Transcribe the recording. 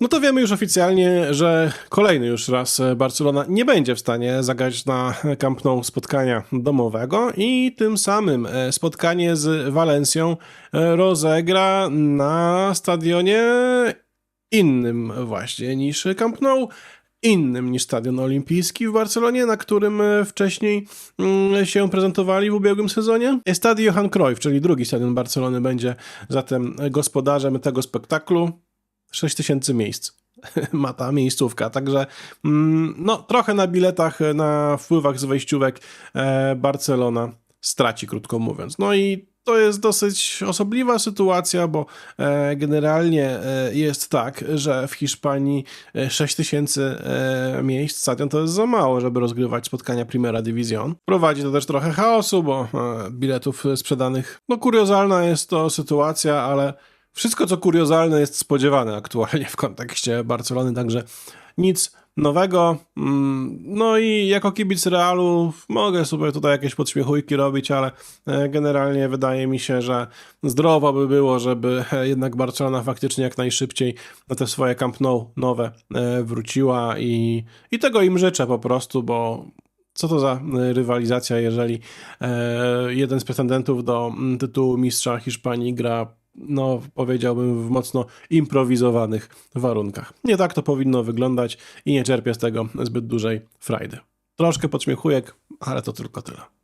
No to wiemy już oficjalnie, że kolejny już raz Barcelona nie będzie w stanie zagrać na Camp Nou spotkania domowego i tym samym e, spotkanie z Walencją e, rozegra na stadionie innym właśnie niż Camp Nou, innym niż Stadion Olimpijski w Barcelonie, na którym e, wcześniej mm, się prezentowali w ubiegłym sezonie. Estadio Johan Cruyff, czyli drugi stadion Barcelony będzie zatem gospodarzem tego spektaklu. 6000 miejsc ma ta miejscówka, także mm, no trochę na biletach, na wpływach z wejściówek e, Barcelona straci, krótko mówiąc. No i to jest dosyć osobliwa sytuacja, bo e, generalnie e, jest tak, że w Hiszpanii e, 6000 e, miejsc stadion to jest za mało, żeby rozgrywać spotkania Primera Division. Prowadzi to też trochę chaosu, bo biletów sprzedanych, no kuriozalna jest to sytuacja, ale wszystko co kuriozalne jest spodziewane aktualnie w kontekście Barcelony, także nic nowego. Mm, No i jako kibic Realu mogę sobie tutaj jakieś podśmiechujki robić, ale e, generalnie wydaje mi się, że zdrowo by było, żeby e, jednak Barcelona faktycznie jak najszybciej na te swoje Camp Nou nowe e, wróciła i, i tego im życzę po prostu, bo co to za rywalizacja, jeżeli jeden z pretendentów do mm, tytułu mistrza Hiszpanii gra no powiedziałbym w mocno improwizowanych warunkach. Nie tak to powinno wyglądać i nie czerpię z tego zbyt dużej frajdy. Troszkę podśmiechujek, ale to tylko tyle.